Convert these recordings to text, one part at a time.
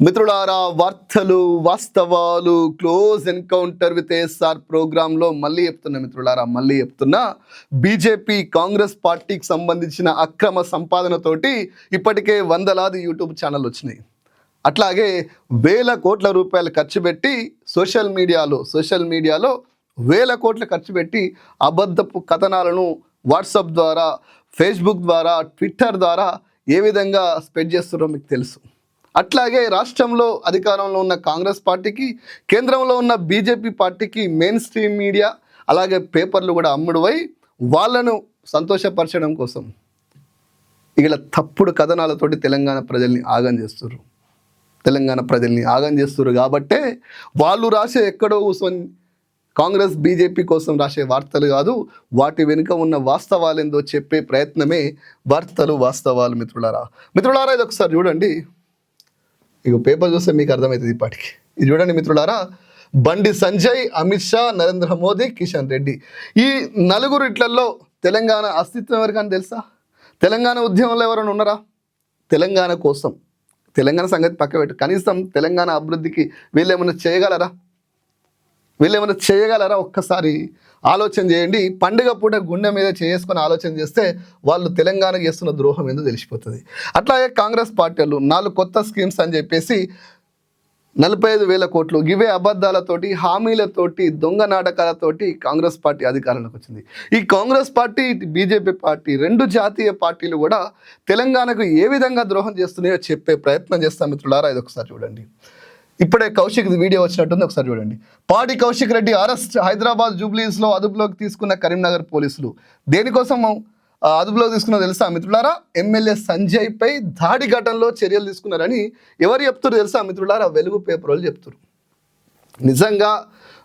మిత్రులారా వార్తలు వాస్తవాలు క్లోజ్ ఎన్కౌంటర్ విత్ ఎస్ఆర్ ప్రోగ్రాంలో మళ్ళీ చెప్తున్నా మిత్రులారా మళ్ళీ చెప్తున్నా. బీజేపీ కాంగ్రెస్ పార్టీకి సంబంధించిన అక్రమ సంపాదనతోటి ఇప్పటికే వందలాది యూట్యూబ్ ఛానల్ వచ్చినాయి. అట్లాగే వేల కోట్ల రూపాయలు ఖర్చు పెట్టి సోషల్ మీడియాలో సోషల్ మీడియాలో వేల కోట్లు ఖర్చు పెట్టి అబద్ధపు కథనాలను వాట్సాప్ ద్వారా ఫేస్బుక్ ద్వారా ట్విట్టర్ ద్వారా ఏ విధంగా స్ప్రెడ్ చేస్తారో మీకు తెలుసు. అట్లాగే రాష్ట్రంలో అధికారంలో ఉన్న కాంగ్రెస్ పార్టీకి కేంద్రంలో ఉన్న బీజేపీ పార్టీకి మెయిన్ స్ట్రీమ్ మీడియా అలాగే పేపర్లు కూడా అమ్ముడువై వాళ్ళను సంతోషపరచడం కోసం ఇలా తప్పుడు కథనాలతోటి తెలంగాణ ప్రజల్ని ఆగం చేస్తున్నారు తెలంగాణ ప్రజల్ని ఆగం చేస్తున్నారు కాబట్టే వాళ్ళు రాసే ఎక్కడో కూర్చొని కాంగ్రెస్ బీజేపీ కోసం రాసే వార్తలు కాదు వాటి వెనుక ఉన్న వాస్తవాలు ఏందో చెప్పే ప్రయత్నమే వార్తలు వాస్తవాలు మిత్రులారా. మిత్రులారా ఇది ఒకసారి చూడండి. ఇక పేపర్ చూస్తే మీకు అర్థమవుతుంది ఇప్పటికి. ఇది చూడండి మిత్రులారా బండి సంజయ్ అమిత్ షా నరేంద్ర మోదీ కిషన్ రెడ్డి. ఈ నలుగురు ఇట్లల్లో తెలంగాణ అస్తిత్వం ఎవరికని తెలుసా? తెలంగాణ ఉద్యమంలో ఎవరైనా ఉన్నారా? తెలంగాణ కోసం. తెలంగాణ సంగతి పక్క పెట్టు కనీసం తెలంగాణ అభివృద్ధికి వీళ్ళు ఏమైనా చేయగలరా? వీళ్ళు ఏమైనా చేయగలరా? ఒక్కసారి ఆలోచన చేయండి. పండుగ పూట గుండె మీద చేసుకొని ఆలోచన చేస్తే వాళ్ళు తెలంగాణకు చేస్తున్న ద్రోహం ఏందో తెలిసిపోతుంది. అట్లాగే కాంగ్రెస్ పార్టీలు నాలుగు కొత్త స్కీమ్స్ అని చెప్పేసి నలభై ఐదు వేల కోట్లు ఇవే అబద్ధాలతోటి హామీలతోటి దొంగ నాటకాలతోటి కాంగ్రెస్ పార్టీ అధికారంలోకి వచ్చింది. ఈ కాంగ్రెస్ పార్టీ బీజేపీ పార్టీ రెండు జాతీయ పార్టీలు కూడా తెలంగాణకు ఏ విధంగా ద్రోహం చేస్తున్నాయో చెప్పే ప్రయత్నం చేస్తాం మిత్రులారా ఇది ఒకసారి చూడండి. ఇప్పుడే కౌశిక్ వీడియో వచ్చినట్టుంది ఒకసారి చూడండి. పాడి కౌశిక్ రెడ్డి అరెస్ట్ హైదరాబాద్ జూబ్లీస్లో అదుపులోకి తీసుకున్న కరీంనగర్ పోలీసులు. దేనికోసం అదుపులోకి తీసుకున్నా తెలుసా మిత్రులారా? ఎమ్మెల్యే సంజయ్ పై దాడి ఘటనలో చర్యలు తీసుకున్నారని ఎవరు చెప్తారు తెలుసా మిత్రులారా? వెలుగు పేపర్ వాళ్ళు చెప్తారు నిజంగా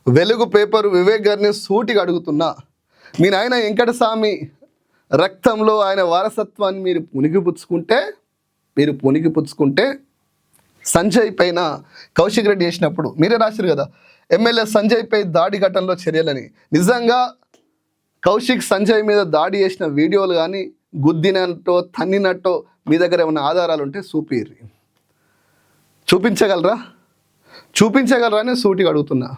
వెలుగు పేపర్ వివేక్ గారిని సూటిగా అడుగుతున్నా. మీ నాయన వెంకటస్వామి రక్తంలో ఆయన వారసత్వాన్ని మీరు పుణిగిపుచ్చుకుంటే మీరు పుణిగిపుచ్చుకుంటే సంజయ్ పైన కౌశిక్ రెడ్డి చేసినప్పుడు మీరే రాశారు కదా ఎమ్మెల్యే సంజయ్ పై దాడి ఘటనలో చర్యలని. నిజంగా కౌశిక్ సంజయ్ మీద దాడి చేసిన వీడియోలు కానీ గుద్దినట్టో తన్నినట్టో మీ దగ్గర ఏమైనా ఆధారాలు ఉంటే చూపిర్రి. చూపించగలరా? చూపించగలరా అని సూటిగా అడుగుతున్నా.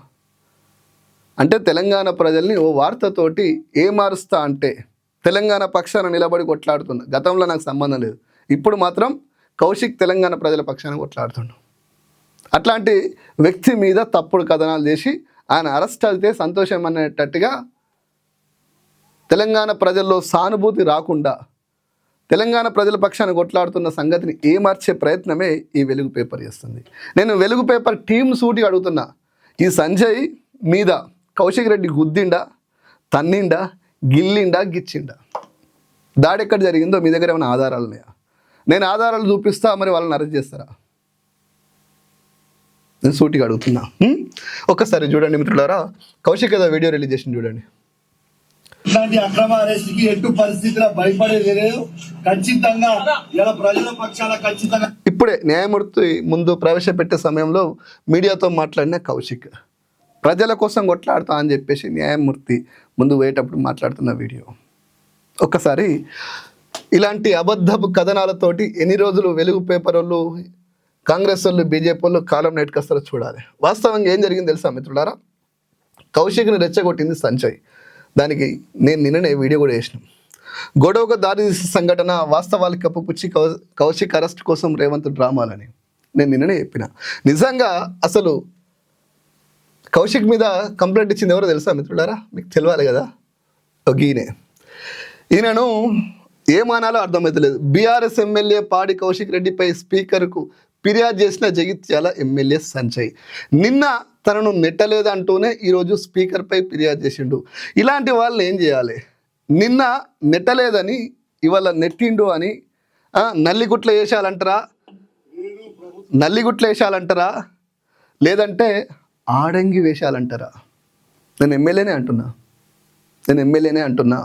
అంటే తెలంగాణ ప్రజల్ని ఓ వార్తతోటి ఏ మారుస్తా అంటే తెలంగాణ పక్షాన నిలబడి కొట్లాడుతున్నా. గతంలో నాకు సంబంధం లేదు. ఇప్పుడు మాత్రం కౌశిక్ తెలంగాణ ప్రజల పక్షాన కొట్లాడుతుండు. అట్లాంటి వ్యక్తి మీద తప్పుడు కథనాలు చేసి ఆయన అరెస్ట్ అయితే సంతోషం అనేటట్టుగా తెలంగాణ ప్రజల్లో సానుభూతి రాకుండా తెలంగాణ ప్రజల పక్షాన కొట్లాడుతున్న సంగతిని ఏమార్చే ప్రయత్నమే ఈ వెలుగు పేపర్ చేస్తుంది. నేను వెలుగు పేపర్ టీం సూటిగా అడుగుతున్నా. ఈ సంజయ్ మీద కౌశిక్ రెడ్డి గుద్దిండా తన్నిండా గిల్లిండా గిచ్చిండా? దాడి ఎక్కడ జరిగిందో మీ దగ్గర ఏమైనా ఆధారాలు ఉన్నాయా? నేను ఆధారాలు చూపిస్తా మరి వాళ్ళని అరెస్ట్ చేస్తారా? నేను సూటిగా అడుగుతున్నా? ఒక్కసారి చూడండి మిత్రులారా. కౌశిక్ ఏదో వీడియో రిలీజ్ చేసింది చూడండి. ఇట్లాంటి అక్రమ అరెస్ట్కి ఎటు పరిస్థితిలో భయపడేది లేదు. ఖచ్చితంగా ఇలా ప్రజల పక్షాన ఖచ్చితంగా ఇప్పుడే న్యాయమూర్తి ముందు ప్రవేశపెట్టే సమయంలో మీడియాతో మాట్లాడిన కౌశిక్. ప్రజల కోసం కొట్లాడతా అని చెప్పేసి న్యాయమూర్తి ముందు పోయేటప్పుడు మాట్లాడుతున్న వీడియో. ఒక్కసారి ఇలాంటి అబద్ధపు కథనాలతోటి ఎన్ని రోజులు వెలుగు పేపర్ వాళ్ళు కాంగ్రెస్ వాళ్ళు బీజేపీ వాళ్ళు కాలం నెట్కొస్తారో చూడాలి. వాస్తవంగా ఏం జరిగింది తెలుసా మిత్రులారా? కౌశిక్ని రెచ్చగొట్టింది సంజయ్. దానికి నేను నిన్ననే వీడియో కూడా వేసిన గొడవకు దారి సంఘటన వాస్తవాలు కప్పుపుచ్చి కౌ కౌశిక్ అరెస్ట్ కోసం రేవంత్ డ్రామాలని నేను నిన్ననే చెప్పిన. నిజంగా అసలు కౌశిక్ మీద కంప్లైంట్ ఇచ్చింది ఎవరో తెలుసా మిత్రులారా? మీకు తెలియాలి కదా? ఒక ఈయనే. ఈయనను ఏమానాలో అర్థమవుతలేదు బీఆర్ఎస్ ఎమ్మెల్యే పాడి కౌశిక్ రెడ్డిపై స్పీకర్కు ఫిర్యాదు చేసిన జగిత్యాల ఎమ్మెల్యే సంజయ్. నిన్న తనను నెట్టలేదంటూనే ఈరోజు స్పీకర్పై ఫిర్యాదు చేసిండు. ఇలాంటి వాళ్ళని ఏం చేయాలి? నిన్న నెట్టలేదని ఇవాళ నెట్టిండు అని నల్లిగుట్లు నల్లిగుట్ల వేసాలంటారా నల్లిగుట్ల వేసాలంటారా లేదంటే ఆడంగి వేషాలంటారా? నేను ఎమ్మెల్యేనే అంటున్నా. నేను ఎమ్మెల్యేనే అంటున్నా.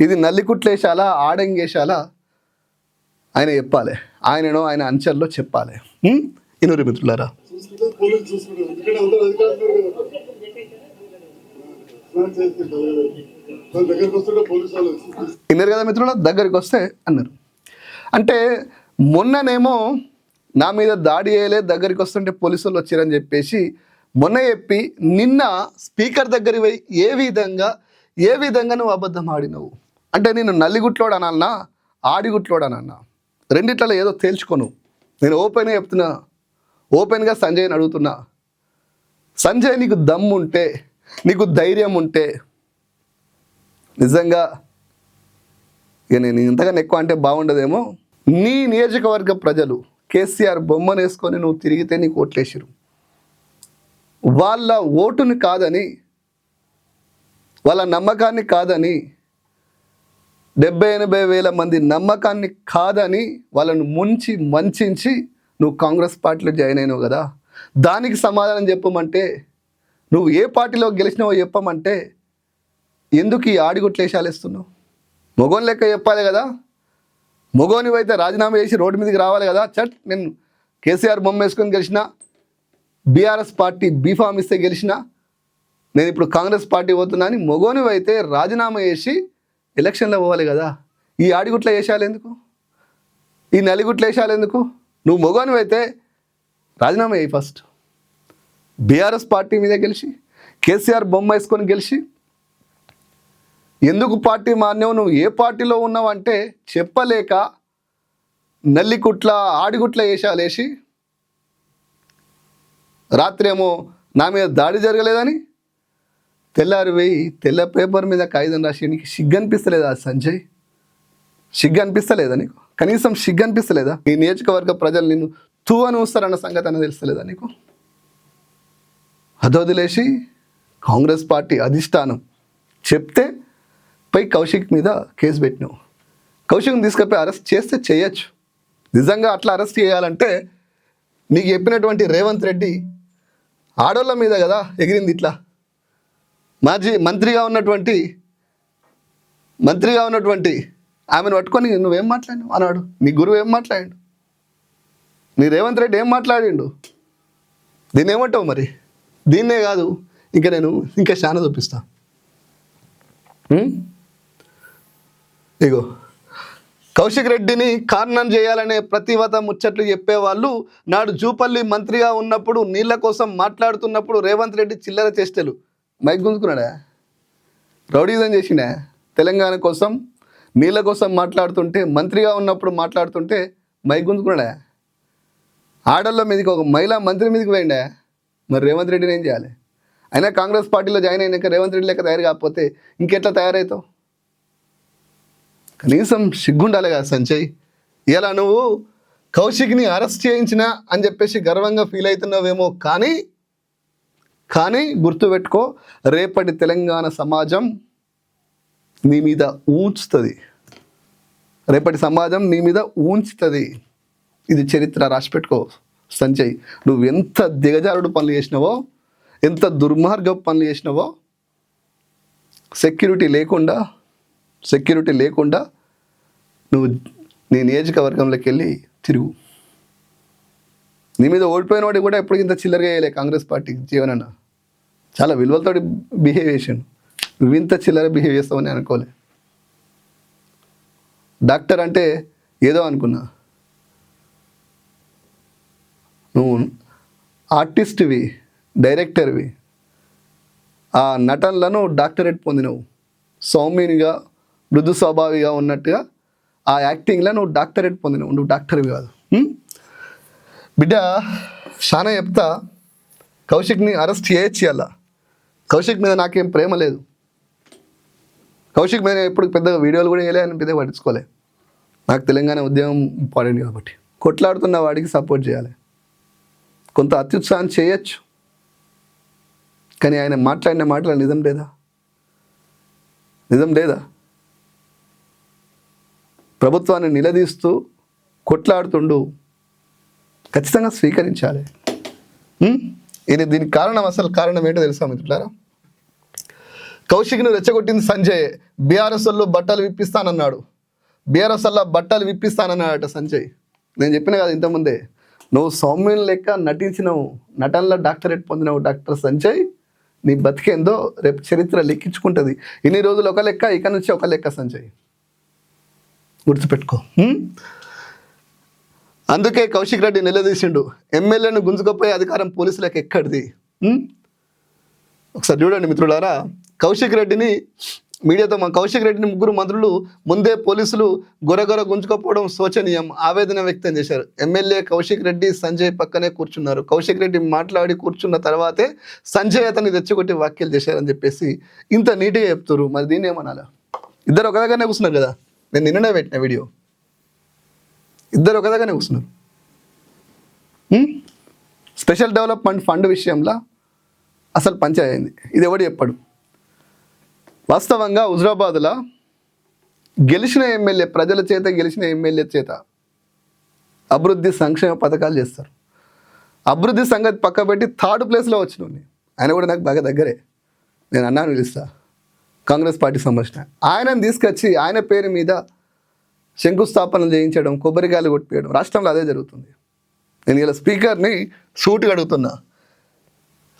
ఇది నల్లికుట్లేశాలా ఆడంగేశాలా ఆయన చెప్పాలి. ఆయనను ఆయన అంచెల్లో చెప్పాలి. ఇనురు మిత్రులారా. విన్నారు కదా మిత్రుల దగ్గరికి వస్తే అన్నారు. అంటే మొన్ననేమో నా మీద దాడి చేయలే దగ్గరికి వస్తుంటే పోలీసులు వచ్చారని చెప్పేసి మొన్న చెప్పి నిన్న స్పీకర్ దగ్గరికి పోయి ఏ విధంగా ఏ విధంగా నువ్వు అబద్ధం ఆడినవు? అంటే నేను నల్లిగుట్లోడు అనాలనా ఆడిగుట్లోడు అనన్నా రెండిట్లలో ఏదో తేల్చుకోను. నేను ఓపెన్గా చెప్తున్నా ఓపెన్గా సంజయ్ని అడుగుతున్నా. సంజయ్ నీకు దమ్ము ఉంటే నీకు ధైర్యం ఉంటే నిజంగా ఇక నేను ఇంతకన్నా ఎక్కువ అంటే బాగుండదేమో. నీ నియోజకవర్గ ప్రజలు కేసీఆర్ బొమ్మను వేసుకొని నువ్వు తిరిగితే నీకు ఓట్లేసిరు. వాళ్ళ ఓటుని కాదని వాళ్ళ నమ్మకాన్ని కాదని డెబ్బై ఎనభై వేల మంది నమ్మకాన్ని కాదని వాళ్ళను ముంచి మంచించి నువ్వు కాంగ్రెస్ పార్టీలో జాయిన్ అయినావు కదా. దానికి సమాధానం చెప్పమంటే నువ్వు ఏ పార్టీలో గెలిచినావో చెప్పమంటే ఎందుకు ఈ ఆడిగుట్లేషాలేస్తున్నావు మొగోని లెక్క చెప్పాలి కదా. మొగోనివైతే రాజీనామా చేసి రోడ్డు మీదకి రావాలి కదా. చట్ నేను కేసీఆర్ బొమ్మ వేసుకొని గెలిచిన బీఆర్ఎస్ పార్టీ బీఫామ్ ఇస్తే గెలిచిన నేను ఇప్పుడు కాంగ్రెస్ పార్టీ పోతున్నా అని మొగోనివైతే రాజీనామా చేసి ఎలక్షన్లో పోవాలి కదా. ఈ ఆడిగుట్ల వేసాలు ఎందుకు? ఈ నలిగుట్ల వేసాలు ఎందుకు? నువ్వు మొగోనివైతే రాజీనామా చేయి ఫస్ట్ బీఆర్ఎస్ పార్టీ మీద గెలిచి కేసీఆర్ బొమ్మ వేసుకొని గెలిచి ఎందుకు పార్టీ మాన్యం నువ్వు ఏ పార్టీలో ఉన్నావు అంటే చెప్పలేక నల్లికుట్ల ఆడిగుట్ల వేసాలేసి రాత్రి ఏమో నా మీద దాడి జరగలేదని తెల్లారి వేయి తెల్ల పేపర్ మీద కాగితం రాసి నీకు సిగ్గు అనిపిస్తలేదా సంజయ్? సిగ్గు అనిపిస్తలేదా నీకు? కనీసం సిగ్గు అనిపిస్తలేదా? ఈ నియోజకవర్గ ప్రజలు నిన్ను తూ అని వస్తారన్న సంగతి అనేది తెలుస్తలేదా నీకు? అదొదిలేసి కాంగ్రెస్ పార్టీ అధిష్టానం చెప్తే పై కౌశిక్ మీద కేసు పెట్టినావు. కౌశిక్ని తీసుకుపోయి అరెస్ట్ చేస్తే చేయొచ్చు. నిజంగా అట్లా అరెస్ట్ చేయాలంటే నీకు చెప్పినటువంటి రేవంత్ రెడ్డి ఆడోళ్ళ మీద కదా ఎగిరింది ఇట్లా. మాజీ మంత్రిగా ఉన్నటువంటి మంత్రిగా ఉన్నటువంటి ఆమెను పట్టుకొని నువ్వేం మాట్లాడినావు? అన్నాడు. నీ గురువు ఏం మాట్లాడాడు? నీ రేవంత్ రెడ్డి ఏం మాట్లాడిండు? దీన్ని ఏమంటావు మరి? దీన్నే కాదు ఇంకా నేను ఇంకా చాలా చూపిస్తా. ఇగో కౌశిక్ రెడ్డిని కారణం చేయాలనే ప్రతివత ముచ్చట్లు చెప్పేవాళ్ళు నాడు జూపల్లి మంత్రిగా ఉన్నప్పుడు నీళ్ళ కోసం మాట్లాడుతున్నప్పుడు రేవంత్ రెడ్డి చిల్లర చేష్టలు. మైక్ గుంజుకున్నాడా? రౌడీజం చేసిండే? తెలంగాణ కోసం నీళ్ళ కోసం మాట్లాడుతుంటే మంత్రిగా ఉన్నప్పుడు మాట్లాడుతుంటే మైక్ గుంజుకున్నాడా? ఆడల్లో మీదకి ఒక మహిళా మంత్రి మీదకి పోయిండే? మరి రేవంత్ రెడ్డిని ఏం చేయాలి? అయినా కాంగ్రెస్ పార్టీలో జాయిన్ అయినాక రేవంత్ రెడ్డి లెక్క తయారు కాకపోతే ఇంకెట్లా తయారవుతావు కనీసం సిగ్గుండాలి కదా సంజయ్. ఇలా నువ్వు కౌశిక్ని అరెస్ట్ చేయించినా అని చెప్పేసి గర్వంగా ఫీల్ అవుతున్నావేమో కానీ కానీ గుర్తుపెట్టుకో రేపటి తెలంగాణ సమాజం నీ మీద ఊంచుతుంది. రేపటి సమాజం నీ మీద ఊంచుతుంది. ఇది చరిత్ర రాసిపెట్టుకో సంజయ్. నువ్వు ఎంత దిగజారుడు పనులు చేసినావో ఎంత దుర్మార్గ పనులు చేసినావో సెక్యూరిటీ లేకుండా సెక్యూరిటీ లేకుండా నువ్వు నీ నియోజకవర్గంలోకి వెళ్ళి తిరుగు. నీ మీద ఓడిపోయిన వాడికి కూడా ఎప్పుడు ఇంత చిల్లరగా వేయలే కాంగ్రెస్ పార్టీ జీవనన్న చాలా విలువలతో బిహేవ్ చేసాను నువ్వు ఇంత చిల్లర బిహేవ్ చేస్తావని అనుకోలే. డాక్టర్ అంటే ఏదో అనుకున్నా. నువ్వు ఆర్టిస్ట్వి డైరెక్టర్వి. ఆ నటనలను డాక్టరేట్ పొందినవు. సౌమ్యునిగా మృదు స్వభావిగా ఉన్నట్టుగా ఆ యాక్టింగ్లో నువ్వు డాక్టరేట్ పొందినవు. నువ్వు డాక్టర్వి కాదు. బిడ్డ చాలా చెప్తా. కౌశిక్ని అరెస్ట్ చేయొచ్చు అలా కౌశిక్ మీద నాకేం ప్రేమ లేదు. కౌశిక్ మీద ఎప్పుడు పెద్దగా వీడియోలు కూడా వేయలే అని పెద్దగా పట్టించుకోలే. నాకు తెలంగాణ ఉద్యమం ఇంపార్టెంట్ కాబట్టి. కొట్లాడుతున్న వాడికి సపోర్ట్ చేయాలి. కొంత అత్యుత్సాహం చేయొచ్చు. కానీ ఆయన మాట్లాడిన మాటలు నిజం లేదా? నిజం లేదా? ప్రభుత్వాన్ని నిలదీస్తూ కొట్లాడుతుండు ఖచ్చితంగా స్వీకరించాలి. ఇది దీనికి కారణం అసలు కారణం ఏంటో తెలుసా మిత్రులారా? కౌశిక్ను రెచ్చగొట్టింది సంజయ్. బీఆర్ఎస్ఎల్లో బట్టలు విప్పిస్తానన్నాడు. బీఆర్ఎస్ఎల్లో బట్టలు విప్పిస్తానన్నాడట సంజయ్. నేను చెప్పిన కదా ఇంతకుముందే. నువ్వు సౌమ్యుని లెక్క నటించినవు నటనలో డాక్టరేట్ పొందినవు డాక్టర్ సంజయ్. నీ బతికేందో రేపు చరిత్ర లెక్కించుకుంటుంది. ఇన్ని రోజులు ఒక లెక్క ఇక నుంచి ఒక లెక్క సంజయ్. గుర్తుపెట్టుకో. అందుకే కౌశిక్ రెడ్డి నిలదీసిండు. ఎమ్మెల్యేను గుంజుకపోయే అధికారం పోలీసులకు ఎక్కడిది? ఒకసారి చూడండి మిత్రులారా కౌశిక్ రెడ్డిని మీడియాతో మా కౌశిక్ రెడ్డిని ముగ్గురు మంత్రులు ముందే పోలీసులు గొరగొర గుంజుకపోవడం శోచనీయం ఆవేదన వ్యక్తం చేశారు. ఎమ్మెల్యే కౌశిక్ రెడ్డి సంజయ్ పక్కనే కూర్చున్నారు. కౌశిక్ రెడ్డి మాట్లాడి కూర్చున్న తర్వాతే సంజయ్ అతన్ని తెచ్చుకొట్టి వ్యాఖ్యలు చేశారని చెప్పేసి ఇంత నీట్గా చెప్తారు మరి దీన్ని ఏమనాలా? ఇద్దరు ఒక దగ్గరనే కూర్చున్నారు కదా? నేను నిన్ననే పెట్టిన వీడియో. ఇద్దరు ఒక దగ్గరనే కూర్చున్నారు స్పెషల్ డెవలప్మెంట్ ఫండ్ విషయంలో అసలు పంచాయతీ అయింది. ఇది ఎవడు చెప్పాడు? వాస్తవంగా హుజరాబాద్లో గెలిచిన ఎమ్మెల్యే ప్రజల చేత గెలిచిన ఎమ్మెల్యే చేత అభివృద్ధి సంక్షేమ పథకాలు చేస్తారు. అభివృద్ధి సంగతి పక్కబెట్టి థర్డ్ ప్లేస్లో వచ్చిన ఆయన కూడా నాకు బాగా దగ్గరే. నేను అన్నాను పిలుస్తా. కాంగ్రెస్ పార్టీ సంబంధించిన ఆయనను తీసుకొచ్చి ఆయన పేరు మీద శంకుస్థాపన చేయించడం కొబ్బరికాయలు కొట్టిపోయడం రాష్ట్రంలో అదే జరుగుతుంది. నేను ఇలా స్పీకర్ని సూటుగా అడుగుతున్నా.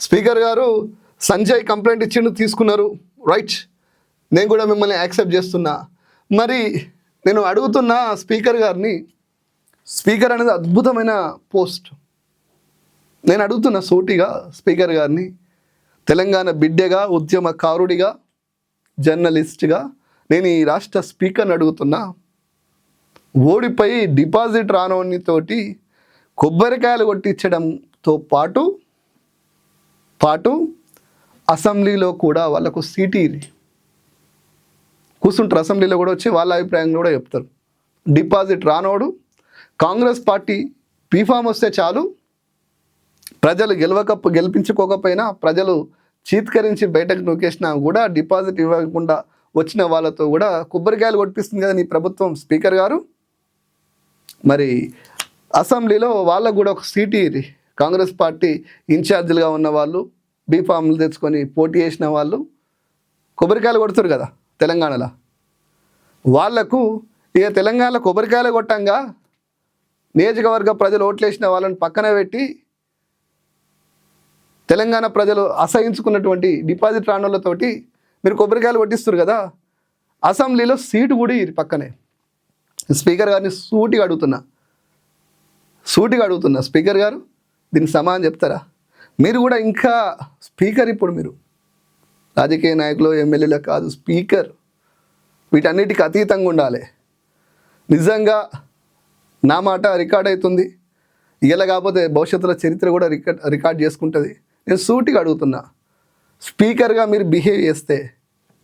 స్పీకర్ గారు సంజయ్ కంప్లైంట్ ఇచ్చిండు తీసుకున్నారు. రైట్. నేను కూడా మిమ్మల్ని యాక్సెప్ట్ చేస్తున్నా. మరి నేను అడుగుతున్న స్పీకర్ గారిని స్పీకర్ అనేది అద్భుతమైన పోస్ట్. నేను అడుగుతున్న సోటిగా స్పీకర్ గారిని తెలంగాణ బిడ్డగా ఉద్యమకారుడిగా జర్నలిస్ట్గా నేను ఈ రాష్ట్ర స్పీకర్ని అడుగుతున్నా. ఓడిపోయి డిపాజిట్ రానోనితోటి కొబ్బరికాయలు కొట్టించడంతో పాటు పాటు అసెంబ్లీలో కూడా వాళ్ళకు సీటీ కూర్చుంటారు అసెంబ్లీలో కూడా వచ్చి వాళ్ళ అభిప్రాయం కూడా చెప్తారు. డిపాజిట్ రానోడు కాంగ్రెస్ పార్టీ పీఫామ్ వస్తే చాలు ప్రజలు గెలవక గెలిపించుకోకపోయినా ప్రజలు చీత్కరించి బయటకు నొక్కేసినా కూడా డిపాజిట్ ఇవ్వకుండా వచ్చిన వాళ్ళతో కూడా కొబ్బరికాయలు కొట్టిస్తుంది కదా నీ ప్రభుత్వం స్పీకర్ గారు. మరి అసెంబ్లీలో వాళ్ళకు కూడా ఒక సీటు కాంగ్రెస్ పార్టీ ఇన్ఛార్జీలుగా ఉన్న వాళ్ళు బీఫామ్లు తెచ్చుకొని పోటీ చేసిన వాళ్ళు కొబ్బరికాయలు కొడుతారు కదా తెలంగాణలో. వాళ్ళకు ఇక తెలంగాణలో కొబ్బరికాయలు కొట్టంగా నియోజకవర్గ ప్రజలు ఓట్లేసిన వాళ్ళని పక్కన పెట్టి తెలంగాణ ప్రజలు అసహించుకున్నటువంటి డిపాజిట్ రాణులతోటి మీరు కొబ్బరికాయలు కొట్టిస్తారు కదా అసెంబ్లీలో సీటు కూడా ఇది పక్కనే. స్పీకర్ గారిని సూటిగా అడుగుతున్నా. సూటిగా అడుగుతున్నా. స్పీకర్ గారు దీనికి సమానం చెప్తారా? మీరు కూడా ఇంకా స్పీకర్ ఇప్పుడు మీరు. రాజకీయ నాయకులు ఎమ్మెల్యేలు కాదు స్పీకర్. వీటన్నిటికి అతీతంగా ఉండాలి. నిజంగా నా మాట రికార్డ్ అవుతుంది. ఇలా కాకపోతే భవిష్యత్తులో చరిత్ర కూడా రికార్డ్ రికార్డ్ చేసుకుంటుంది. నేను సూటిగా అడుగుతున్నా. స్పీకర్గా మీరు బిహేవ్ చేస్తే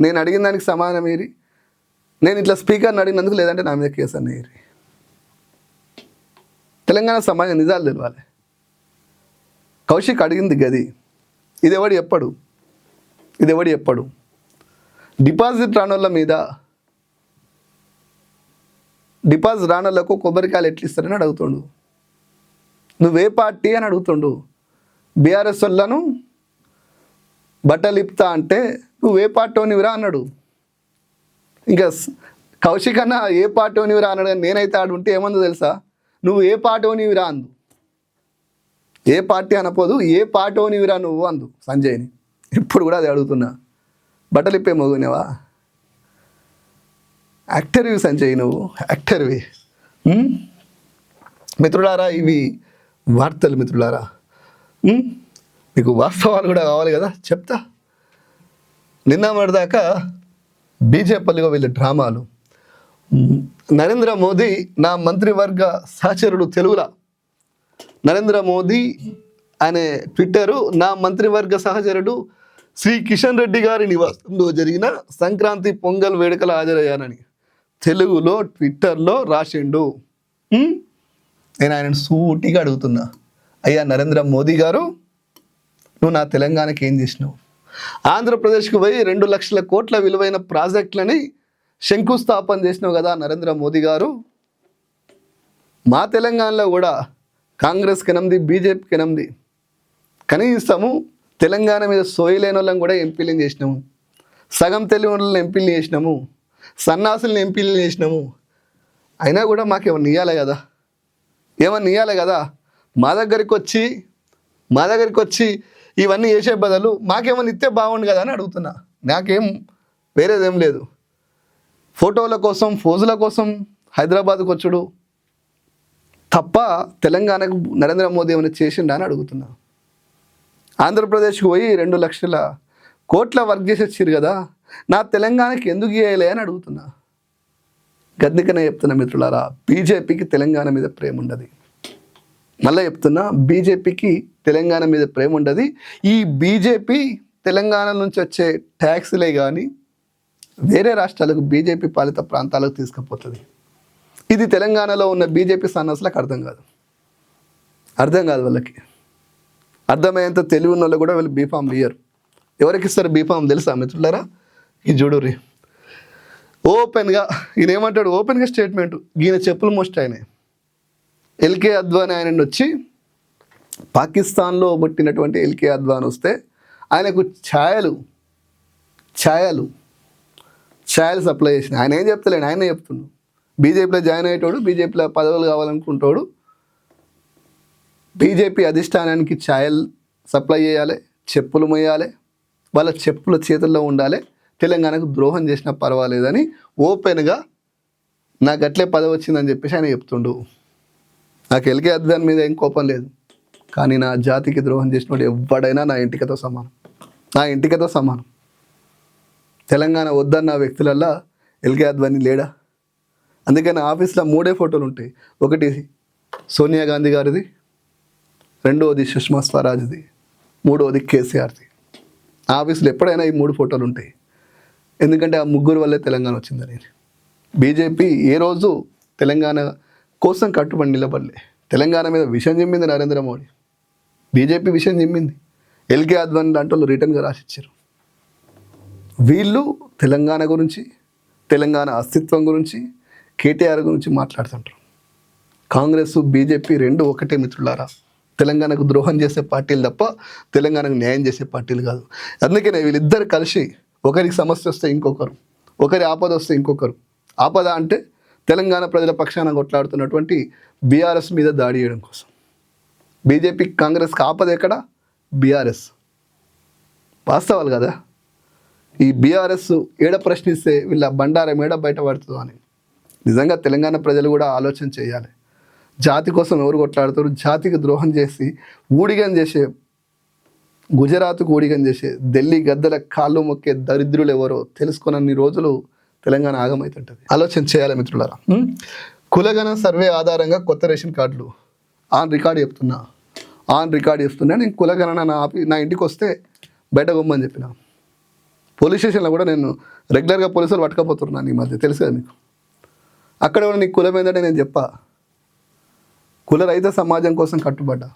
నేను అడిగిన దానికి సమానం ఏరి. నేను ఇట్లా స్పీకర్ని అడిగినందుకు లేదంటే నా మీద కేసు అన్న తెలంగాణ సమాజం నిజాలు తెలవాలి. కౌశిక్ అడిగింది గది. ఇది ఎవడు చెప్పడు ఇది ఎవడు చెప్పడు డిపాజిట్ రానోళ్ళ మీద డిపాజిట్ రానోళ్ళకు కొబ్బరికాయలు ఎట్లా ఇస్తారని అడుగుతుండు. నువ్వే పార్టీ అని అడుగుతుండు. బీఆర్ఎస్ వాళ్ళను బట్టలిప్తా అంటే నువ్వే పార్టీనివిరా అన్నాడు. ఇంకా కౌశిక్ అన్న ఏ పార్టీనివిరా అన్నాడు నేనైతే ఆడు ఉంటే ఏమందో తెలుసా? నువ్వు ఏ పార్టీనివిరా అందు. ఏ పార్టీ అనపోదు ఏ పార్టీనివిరా నువ్వు అందు సంజయ్ని. ఇప్పుడు కూడా అది అడుగుతున్నా. బట్టలు ఇప్పే మగునేవా? యాక్టర్వి సంజయ్ నువ్వు యాక్టర్వి మిత్రులారా ఇవి వార్తలు మిత్రులారా. మీకు వాస్తవాలు కూడా కావాలి కదా చెప్తా. నిన్న మరిదాకా బీజేపీలో వీళ్ళ డ్రామాలు. నరేంద్ర మోదీ నా మంత్రివర్గ సహచరుడు తెలుగులా? నరేంద్ర మోదీ అనే ట్విట్టరు నా మంత్రివర్గ సహచరుడు శ్రీ కిషన్ రెడ్డి గారి నివాసంలో జరిగిన సంక్రాంతి పొంగల్ వేడుకలు హాజరయ్యానని తెలుగులో ట్విట్టర్లో రాసిండు. నేను ఆయనను సూటిగా అడుగుతున్నా. అయ్యా నరేంద్ర మోదీ గారు నువ్వు నా తెలంగాణకి ఏం చేసినావు? ఆంధ్రప్రదేశ్కి పోయి రెండు లక్షల కోట్ల విలువైన ప్రాజెక్టులని శంకుస్థాపన చేసినావు కదా నరేంద్ర మోదీ గారు. మా తెలంగాణలో కూడా కాంగ్రెస్కి ఎనిమిది బీజేపీకి ఎనిమిది కనీసము తెలంగాణ మీద సోయలేని వాళ్ళని కూడా ఎంపీలను చేసినాము. సగం తెలివి వాళ్ళని ఎంపీలు చేసినాము. సన్నాసులను ఎంపీలు చేసినాము. అయినా కూడా మాకు ఏమన్నా ఇవ్వాలి కదా? ఏమన్నా ఇవ్వాలి కదా? మా దగ్గరికి వచ్చి మా దగ్గరికి వచ్చి ఇవన్నీ చేసే బదులు మాకేమన్నా ఇస్తే బాగుండు కదా అని అడుగుతున్నా. నాకేం వేరేదేం లేదు. ఫోటోల కోసం ఫోజుల కోసం హైదరాబాద్కి వచ్చుడు తప్ప తెలంగాణకు నరేంద్ర మోదీ ఏమైనా చేసిండా అని అడుగుతున్నా. ఆంధ్రప్రదేశ్కి పోయి రెండు లక్షల కోట్ల వర్క్ చేసి వచ్చారు కదా నా తెలంగాణకి ఎందుకు ఇవ్వలే అని అడుగుతున్నా. గద్దికనే చెప్తున్నా మిత్రులారా బీజేపీకి తెలంగాణ మీద ప్రేమ ఉండదు. మళ్ళీ చెప్తున్నా బీజేపీకి తెలంగాణ మీద ప్రేమ ఉండదు. ఈ బీజేపీ తెలంగాణ నుంచి వచ్చే ట్యాక్స్లే కానీ వేరే రాష్ట్రాలకు బీజేపీ పాలిత ప్రాంతాలకు తీసుకుపోతుంది. ఇది తెలంగాణలో ఉన్న బీజేపీ సన్నసులకు అర్థం కాదు. అర్థం కాదు వాళ్ళకి. అర్థమయ్యేంత తెలివి ఉన్న వాళ్ళు కూడా వీళ్ళు బీఫామ్ ఇయ్యరు ఎవరికి ఇస్తారు బీఫామ్ తెలుసా మిత్రులారా? ఈ చూడుర్రి ఓపెన్గా ఈయన ఏమంటాడు ఓపెన్గా స్టేట్మెంట్. ఈయన చెప్పులు మోస్ట్ ఆయన. ఎల్కే అద్వాని ఆయన వచ్చి పాకిస్తాన్లో పుట్టినటువంటి ఎల్కే అద్వాన్ వస్తే ఆయనకు ఛాయలు ఛాయలు ఛాయలు సప్లై చేసిన ఆయన ఏం చెప్తలేడు? ఆయనే చెప్తున్నాడు బీజేపీలో జాయిన్ అయ్యేటోడు బీజేపీలో పదవులు కావాలనుకుంటాడు బీజేపీ అధిష్టానానికి ఛాయలు సప్లై చేయాలి చెప్పులు మొయ్యాలి వాళ్ళ చెప్పుల చేతుల్లో ఉండాలి తెలంగాణకు ద్రోహం చేసినా పర్వాలేదని ఓపెన్గా నాకు అట్లే పదవి వచ్చిందని చెప్పేసి ఆయన చెప్తుండు. నాకు ఎల్కే అద్వాన్ మీద ఏం కోపం లేదు. కానీ నా జాతికి ద్రోహం చేసినోడు ఎవడైనా నా ఇంటికతో సమానం. నా ఇంటికతో సమానం. తెలంగాణ వద్దన్న వ్యక్తులల్లా ఎల్కే అద్వాని లేడా? అందుకని ఆఫీస్లో మూడే ఫోటోలు ఉంటాయి. ఒకటి సోనియా గాంధీ గారిది రెండవది సుష్మా స్వరాజ్ది మూడవది కేసీఆర్ది. ఆఫీసులో ఎప్పుడైనా ఈ మూడు ఫోటోలు ఉంటాయి. ఎందుకంటే ఆ ముగ్గురు వల్లే తెలంగాణ వచ్చిందని బీజేపీ ఏ రోజు తెలంగాణ కోసం కట్టుబడి నిలబడలే. తెలంగాణ మీద విషయం చెమ్మింది నరేంద్ర మోడీ. బీజేపీ విషయం చెమ్మింది. ఎల్కే అద్వాని దాంట్లో రిటర్న్గా రాసిచ్చారు. వీళ్ళు తెలంగాణ గురించి తెలంగాణ అస్తిత్వం గురించి కేటీఆర్ గురించి మాట్లాడుతుంటారు. కాంగ్రెస్ బీజేపీ రెండు ఒకటే మిత్రులారా? తెలంగాణకు ద్రోహం చేసే పార్టీలు తప్ప తెలంగాణకు న్యాయం చేసే పార్టీలు కాదు. అందుకనే వీళ్ళిద్దరు కలిసి ఒకరికి సమస్య వస్తే ఇంకొకరు ఒకరి ఆపద వస్తే ఇంకొకరు. ఆపద అంటే తెలంగాణ ప్రజల పక్షాన కొట్లాడుతున్నటువంటి బీఆర్ఎస్ మీద దాడి చేయడం కోసం. బీజేపీ కాంగ్రెస్కి ఆపద ఎక్కడ? బీఆర్ఎస్. వాస్తవాలు కదా? ఈ బీఆర్ఎస్ ఏడ ప్రశ్నిస్తే వీళ్ళ బండారం ఏడ బయటపడుతుందో అని. నిజంగా తెలంగాణ ప్రజలు కూడా ఆలోచన చేయాలి. జాతి కోసం ఎవరు కొట్లాడతారు? జాతికి ద్రోహం చేసి ఊడిగం చేసే గుజరాత్కు ఊడిగం చేసే ఢిల్లీ గద్దెల కాళ్ళు మొక్కే దరిద్రులు ఎవరో తెలుసుకున్నన్ని రోజులు తెలంగాణ ఆగమవుతుంటుంది ఆలోచన చేయాలి మిత్రులారా? కులగణ సర్వే ఆధారంగా కొత్త రేషన్ కార్డులు. ఆన్ రికార్డు చెప్తున్నా. ఆన్ రికార్డు చెప్తున్నా. నేను కులగణన నా ఆఫీ నా ఇంటికి వస్తే బయట గొమ్మని చెప్పిన. పోలీస్ స్టేషన్లో కూడా నేను రెగ్యులర్గా పోలీసులు పట్టుకపోతున్నాను ఈ మధ్య. తెలుసు కదా మీకు? అక్కడ కూడా నీకు కులం ఏంటంటే నేను చెప్పా. కుల రైతు సమాజం కోసం కట్టుబడ్డా.